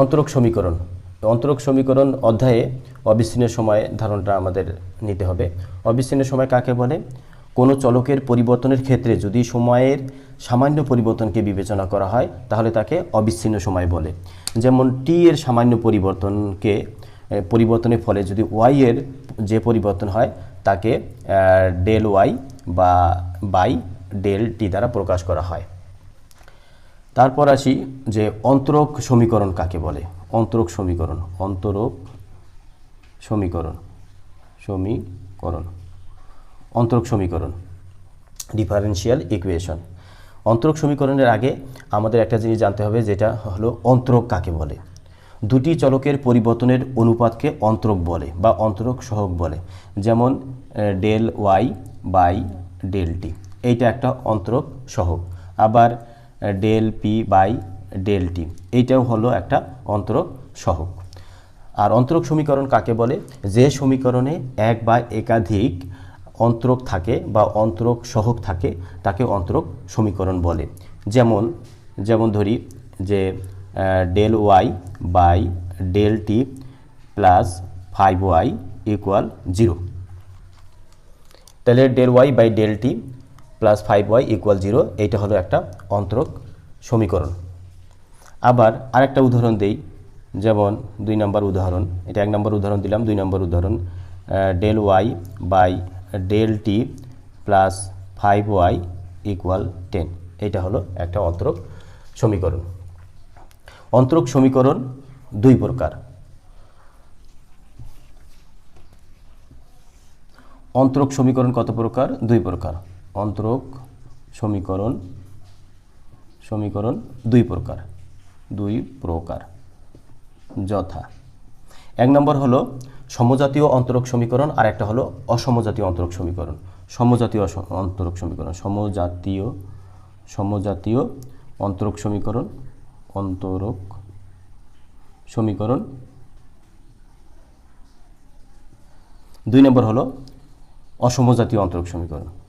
অন্তরক সমীকরণ। অন্তরক সমীকরণ অধ্যায়ে অবিচ্ছিন্ন সময় ধারণটা আমাদের নিতে হবে। অবিচ্ছিন্ন সময় কাকে বলে? কোনো চলকের পরিবর্তনের ক্ষেত্রে যদি সময়ের সামান্য পরিবর্তনকে বিবেচনা করা হয়, তাহলে তাকে অবিচ্ছিন্ন সময় বলে। যেমন টি এর সামান্য পরিবর্তনকে পরিবর্তনের ফলে যদি ওয়াই এর যে পরিবর্তন হয়, তাকে ডেল ওয়াই বা বাই ডেল টি দ্বারা প্রকাশ করা হয়। তারপর আসি যে অন্তরক সমীকরণ কাকে বলে? অন্তরক সমীকরণ অন্তরক সমীকরণ সমীকরণ, অন্তরক সমীকরণ ডিফারেনশিয়াল ইকুয়েশন অন্তরক সমীকরণের আগে আমাদের একটা জিনিস জানতে হবে, যেটা হলো অন্তরক কাকে বলে? দুটি চলকের পরিবর্তনের অনুপাতকে অন্তরক বলে বা অন্তরক সহগ বলে। যেমন del y by del t এইটা একটা অন্তরক সহগ আবার del p by del t এইটাও হলো একটা অন্তরক সহগ। আর অন্তরক সমীকরণ কাকে বলে? যে সমীকরণে এক বা একাধিক অন্তরক থাকে বা অন্তরক সহগ থাকে, তাকে অন্তরক সমীকরণ বলে। যেমন যেমন ধরি যে del y by del t plus five y equal zero তাহলে del y by del t plus five y equal zero এইটা হলো একটা অন্তরক সমীকরণ। আবার আরেকটা উদাহরণ দেই, যেমন দুই নম্বর উদাহরণ, এটা এক নম্বর উদাহরণ দিলাম, দুই নম্বর উদাহরণ del y by del t plus five y equal ten এটা হলো একটা অন্তরক সমীকরণ। অন্তরক সমীকরণ দুই প্রকার। অন্তরক সমীকরণ কত প্রকার? দুই প্রকার। অন্তরক সমীকরণ সমীকরণ দুই প্রকার দুই প্রকার। যথা। এক নম্বর হলো সমজাতীয় অন্তরক সমীকরণ আর একটা হলো অসমজাতীয় অন্তরক সমীকরণ। সমজাতীয় অন্তরক সমীকরণ, সমজাতীয় সমজাতীয় অন্তরক সমীকরণ অন্তরক সমীকরণ। দুই নম্বর হলো অসমজাতীয় অন্তরক সমীকরণ।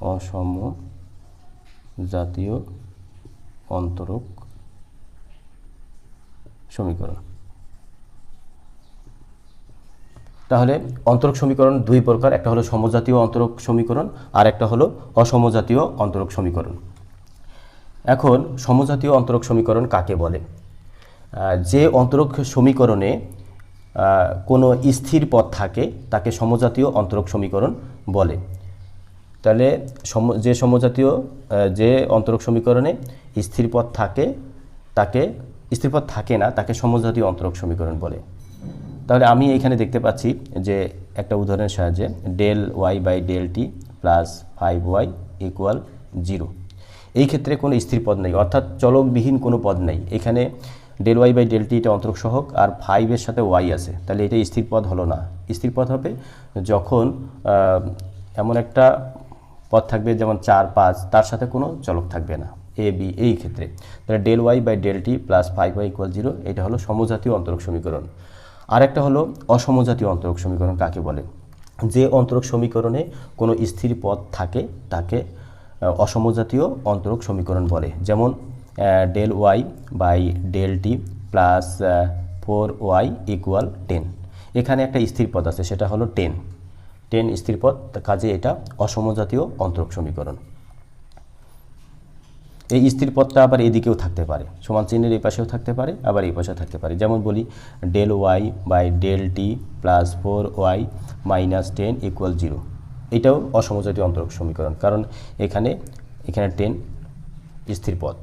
অসম জাতীয় অন্তরক সমীকরণ। তাহলে অন্তরক সমীকরণ দুই প্রকার, একটা হলো সমজাতীয় অন্তরক সমীকরণ, আর একটা হলো অসমজাতীয় অন্তরক সমীকরণ। এখন সমজাতীয় অন্তরক সমীকরণ কাকে বলে? যে অন্তরক সমীকরণে কোনো স্থির পথ থাকে, তাকে সমজাতীয় অন্তরক সমীকরণ বলে। তাহলে সম যে সমজাতীয় যে অন্তরক সমীকরণে স্থির পদ থাকে, তাকে স্থির পদ থাকে না, তাকে সমজাতীয় অন্তরক সমীকরণ বলে। তাহলে আমি এখানে দেখতে পাচ্ছি যে একটা উদাহরণের সাহায্যে del y by del t plus five y equal zero. এই ক্ষেত্রে কোনো স্থির পদ নেই, অর্থাৎ চলকবিহীন কোনো পদ নেই। এখানে del y by del t এটা অন্তরক সহক, আর ফাইভের সাথে ওয়াই আছে। তাহলে এটা স্থির পদ হলো না। স্থির পদ হবে যখন এমন একটা পদ থাকবে যেমন চার, পাঁচ, তার সাথে কোনো চলক থাকবে না, এ, বি, এই ক্ষেত্রে। তাহলে del y by del t plus five y equal zero, এটা হলো সমজাতীয় অন্তরক সমীকরণ। আরেকটা হলো অসমজাতীয় অন্তরক সমীকরণ কাকে বলে? যে অন্তরক সমীকরণে কোনো স্থির পদ থাকে, তাকে অসমজাতীয় অন্তরক সমীকরণ বলে। যেমন del y by del t plus four y equal ten. এখানে একটা স্থির পদ আছে, সেটা হলো টেন। টেন স্থির পদ কাজে এটা অসমজাতীয় অন্তরক সমীকরণ। এই স্থির আবার এদিকেও থাকতে পারে। সমান চিহ্নের এই পাশেও থাকতে পারে, আবার এই পাশেও থাকতে পারে। যেমন বলি, del y by del t plus four y minus ten equal zero. এটাও অসমজাতীয় অন্তরক সমীকরণ, কারণ এখানে এখানে টেন স্থির পদ